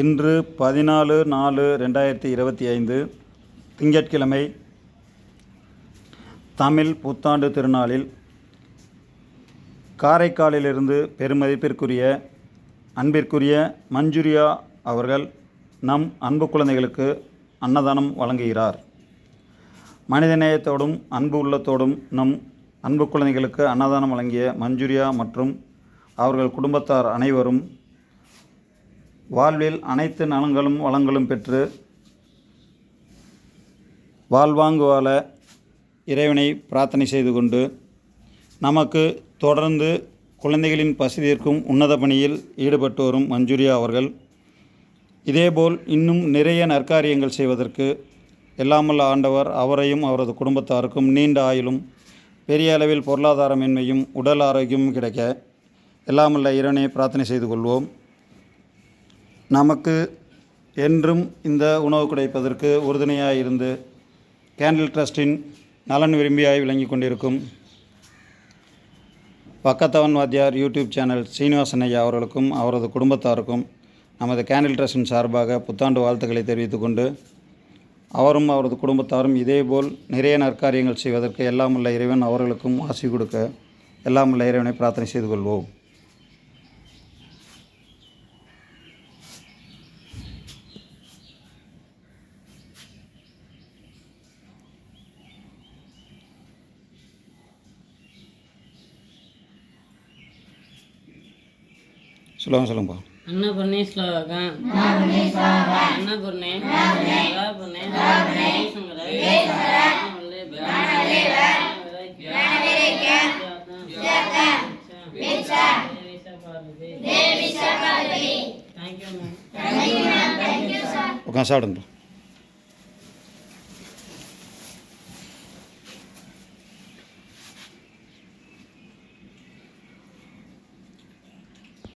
இன்று பதினாலு நாலு ரெண்டாயிரத்தி இருபத்தி ஐந்து திங்கட்கிழமை தமிழ் புத்தாண்டு திருநாளில் காரைக்காலிலிருந்து பெருமதிப்பிற்குரிய அன்பிற்குரிய மஞ்சுரியா அவர்கள் நம் அன்பு குழந்தைகளுக்கு அன்னதானம் வழங்குகிறார். மனிதநேயத்தோடும் அன்பு உள்ளத்தோடும் நம் அன்பு குழந்தைகளுக்கு அன்னதானம் வழங்கிய மஞ்சுரியா மற்றும் அவர்கள் குடும்பத்தார் அனைவரும் வாழ்வில் அனைத்து நலங்களும் வளங்களும் பெற்று வாழ்வாங்கு வாழ இறைவனை பிரார்த்தனை செய்து கொண்டு நமக்கு தொடர்ந்து குழந்தைகளின் பசிதிற்கும் உன்னத பணியில் ஈடுபட்டு வரும் மஞ்சுரியா அவர்கள். இதேபோல் இன்னும் நிறைய நற்காரியங்கள் செய்வதற்கு எல்லாமல்ல ஆண்டவர் அவரையும் அவரது குடும்பத்தாருக்கும் நீண்ட ஆயுளும் பெரிய அளவில் பொருளாதார மேன்மையும் உடல் ஆரோக்கியமும் கிடைக்க எல்லாமல்ல இறைவனை பிரார்த்தனை செய்து கொள்வோம். நமக்கு என்றும் இந்த உணவு கிடைப்பதற்கு உறுதுணையாக இருந்து கேண்டில் ட்ரஸ்டின் நலன் விரும்பியாய் விளங்கி கொண்டிருக்கும் பக்கத்தவன் வாத்தியார் யூடியூப் சேனல் சீனிவாசன் ஐயா அவர்களுக்கும் அவரது குடும்பத்தாருக்கும் நமது கேண்டில் ட்ரஸ்டின் சார்பாக புத்தாண்டு வாழ்த்துக்களை தெரிவித்துக்கொண்டு அவரும் அவரது குடும்பத்தாரும் இதேபோல் நிறைய நற்காரியங்கள் செய்வதற்கு எல்லாமுள்ள இறைவன் அவர்களுக்கும் ஆசி கொடுக்க எல்லாமுள்ள இறைவனை பிரார்த்தனை செய்து கொள்வோம். சொல்லுங்க சொல்லுங்கப்பா. அன்னபூர்ணி ஸ்லோகம். அன்னபூர்ணி உட்காந்து சாப்பிடுங்க